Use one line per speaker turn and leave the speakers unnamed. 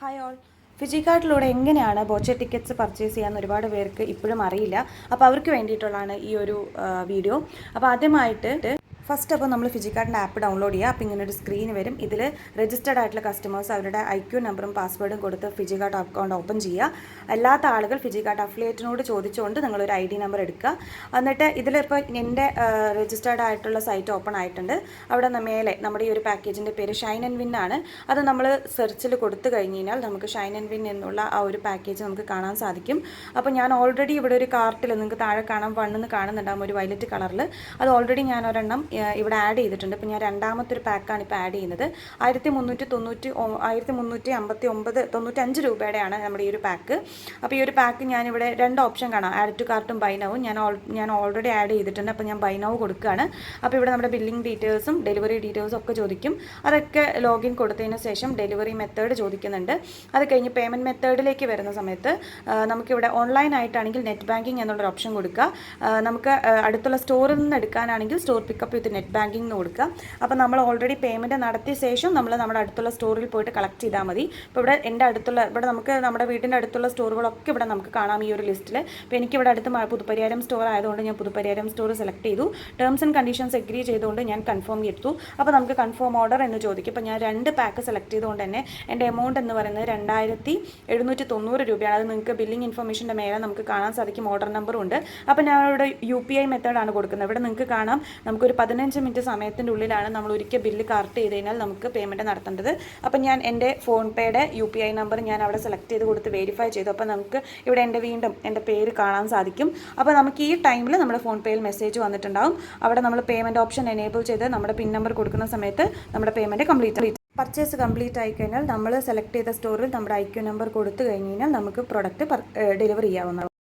Hi all Fiji ഫിജിക്കാർട്ടിലൂടെ എങ്ങനെയാണ് Boche tickets purchase ചെയ്യാൻ ഒരുപാട് പേർക്ക് ഇപ്പോഴും അറിയില്ല. അപ്പോൾ അവർക്ക് വേണ്ടിയിട്ടുള്ളതാണ് ഈ ഒരു വീഡിയോ അപ്പോൾ ആദ്യമായിട്ട് ഫസ്റ്റ് അപ്പോൾ നമ്മൾ ഫിജിക്കാർട്ടിന്റെ ആപ്പ് ഡൗൺലോഡ് ചെയ്യുക. അപ്പോൾ ഇങ്ങനെ ഒരു സ്ക്രീൻ വരും. ഇതിൽ രജിസ്റ്റേർഡ് ആയിട്ടുള്ള കസ്റ്റമേഴ്സ് അവരുടെ ഐ ക്യു നമ്പറും പാസ്വേഡും കൊടുത്ത് ഫിജിക്കാർട്ട് അക്കൗണ്ട് ഓപ്പൺ ചെയ്യുക. അല്ലാത്ത ആളുകൾ ഫിജിക്കാർട്ട് അഫിലിയേറ്റിനോട് ചോദിച്ചുകൊണ്ട് നിങ്ങളൊരു ഐ ഡി നമ്പർ എടുക്കുക. എന്നിട്ട് ഇതിലിപ്പോൾ എന്റെ രജിസ്റ്റേർഡ് ആയിട്ടുള്ള സൈറ്റ് ഓപ്പൺ ആയിട്ടുണ്ട്. അവിടെ മേലെ നമ്മുടെ ഈ ഒരു പാക്കേജിന്റെ പേര് ഷൈൻ ആൻഡ് വിൻ ആണ്. അത് നമ്മൾ സെർച്ചിൽ കൊടുത്തു കഴിഞ്ഞ് കഴിഞ്ഞാൽ നമുക്ക് ഷൈൻ ആൻഡ് വിൻ എന്നുള്ള ആ ഒരു പാക്കേജ് നമുക്ക് കാണാൻ സാധിക്കും. അപ്പോൾ ഞാൻ ഓൾറെഡി ഇവിടെ ഒരു കാർട്ടിൽ നിങ്ങൾക്ക് താഴെ കാണാൻ വണ്ണെന്ന് കാണുന്നുണ്ടാകും ഒരു വയലറ്റ് കളറിൽ അത് ഓൾറെഡി ഞാൻ ഒരെണ്ണം ഇവിടെ ആഡ് ചെയ്തിട്ടുണ്ട്. ഇപ്പം ഞാൻ രണ്ടാമത്തെ ഒരു പാക്കാണ് ഇപ്പോൾ ആഡ് ചെയ്യുന്നത്. ആയിരത്തി മുന്നൂറ്റി തൊണ്ണൂറ്റി ആയിരത്തി മുന്നൂറ്റി അമ്പത്തി ഒമ്പത് തൊണ്ണൂറ്റഞ്ച് രൂപയുടെയാണ് നമ്മുടെ ഈ ഒരു പാക്ക് അപ്പോൾ ഈ ഒരു പാക്ക് ഞാനിവിടെ രണ്ട് ഓപ്ഷൻ കാണാം. ആഡ് ടു കാർട്ടും ബൈനവും ഞാൻ ഞാൻ ഓൾറെഡി ആഡ് ചെയ്തിട്ടുണ്ട്. അപ്പോൾ ഞാൻ ബൈനവ് കൊടുക്കുകയാണ്. അപ്പോൾ ഇവിടെ നമ്മുടെ ബില്ലിംഗ് ഡീറ്റെയിൽസും ഡെലിവറി ഡീറ്റെയിൽസും ഒക്കെ ചോദിക്കും. അതൊക്കെ ലോഗിൻ കൊടുത്തതിന് ശേഷം ഡെലിവറി മെത്തേഡ് ചോദിക്കുന്നുണ്ട്. അത് കഴിഞ്ഞ് പേയ്മെന്റ് മെത്തേഡിലേക്ക് വരുന്ന സമയത്ത് നമുക്കിവിടെ ഓൺലൈൻ ആയിട്ടാണെങ്കിൽ നെറ്റ് ബാങ്കിങ് എന്നുള്ളൊരു ഓപ്ഷൻ കൊടുക്കുക. നമുക്ക് അടുത്തുള്ള സ്റ്റോറിൽ നിന്ന് എടുക്കാനാണെങ്കിൽ store pickup with net banking എന്ന് കൊടുക്കുക. അപ്പോൾ നമ്മൾ ഓൾറെഡി പേയ്മെന്റ് നടത്തിയ ശേഷം നമ്മൾ നമ്മുടെ അടുത്തുള്ള സ്റ്റോറിൽ പോയിട്ട് കളക്ട് ചെയ്താൽ മതി. ഇപ്പോൾ ഇവിടെ എന്റെ അടുത്തുള്ള ഇവിടെ നമുക്ക് നമ്മുടെ വീടിന്റെ അടുത്തുള്ള സ്റ്റോറുകളൊക്കെ ഇവിടെ നമുക്ക് കാണാം ഈ ഒരു ലിസ്റ്റിൽ അപ്പോൾ എനിക്ക് ഇവിടെ അടുത്ത് പുതുപരിയാരം സ്റ്റോർ ആയതുകൊണ്ട് ഞാൻ പുതുപരിയാരം സ്റ്റോർ സെലക്ട് ചെയ്തു. ടേംസ് ആൻഡ് കണ്ടീഷൻസ് എഗ്രി ചെയ്തുകൊണ്ട് ഞാൻ കൺഫേം എടുത്തു. അപ്പോൾ നമുക്ക് കൺഫേം ഓർഡർ എന്ന് ചോദിക്കും. അപ്പോൾ ഞാൻ രണ്ട് പാക്ക് സെലക്ട് ചെയ്തുകൊണ്ട് തന്നെ എന്റെ എമൗണ്ട് എന്ന് പറയുന്നത് രണ്ടായിരത്തി എഴുന്നൂറ്റി തൊണ്ണൂറ് രൂപയാണ്. അത് നിങ്ങൾക്ക് ബില്ലിംഗ് ഇൻഫർമേഷന്റെ മേലെ നമുക്ക് കാണാൻ സാധിക്കും. ഓർഡർ നമ്പറും ഉണ്ട്. അപ്പോൾ ഞാൻ ഇവിടെ യു പി ഐ മെത്തേഡാണ് കൊടുക്കുന്നത്. ഇവിടെ നിങ്ങൾക്ക് കാണാം. നമുക്കൊരു പതിനഞ്ച് മിനിറ്റ് സമയത്തിന്റെ ഉള്ളിലാണ് നമ്മൾ ഒരിക്കൽ ബില്ല് കറക്റ്റ് ചെയ്ത് കഴിഞ്ഞാൽ നമുക്ക് പേയ്മെന്റ് നടത്തേണ്ടത്. അപ്പം ഞാൻ എന്റെ ഫോൺ പേയുടെ യു പി ഐ നമ്പർ ഞാൻ അവിടെ സെലക്ട് ചെയ്ത് കൊടുത്ത് വെരിഫൈ ചെയ്തു. അപ്പോൾ നമുക്ക് ഇവിടെ എന്റെ വീണ്ടും എന്റെ പേര് കാണാൻ സാധിക്കും. അപ്പോൾ നമുക്ക് ഈ ടൈമിൽ നമ്മുടെ ഫോൺ പേയിൽ മെസ്സേജ് വന്നിട്ടുണ്ടാകും അവിടെ നമ്മൾ പേയ്മെന്റ് ഓപ്ഷൻ എനേബിൾ ചെയ്ത് നമ്മുടെ പിൻ നമ്പർ കൊടുക്കുന്ന സമയത്ത് നമ്മുടെ പേയ്മെന്റ് കംപ്ലീറ്റ് പർച്ചേസ് കംപ്ലീറ്റ് ആയി കഴിഞ്ഞാൽ നമ്മൾ സെലക്ട് ചെയ്ത സ്റ്റോറിൽ നമ്മുടെ ഐ ക്യു നമ്പർ കൊടുത്തു കഴിഞ്ഞ് കഴിഞ്ഞാൽ നമുക്ക് പ്രൊഡക്റ്റ് ഡെലിവറി ചെയ്യാവുന്നതാണ്.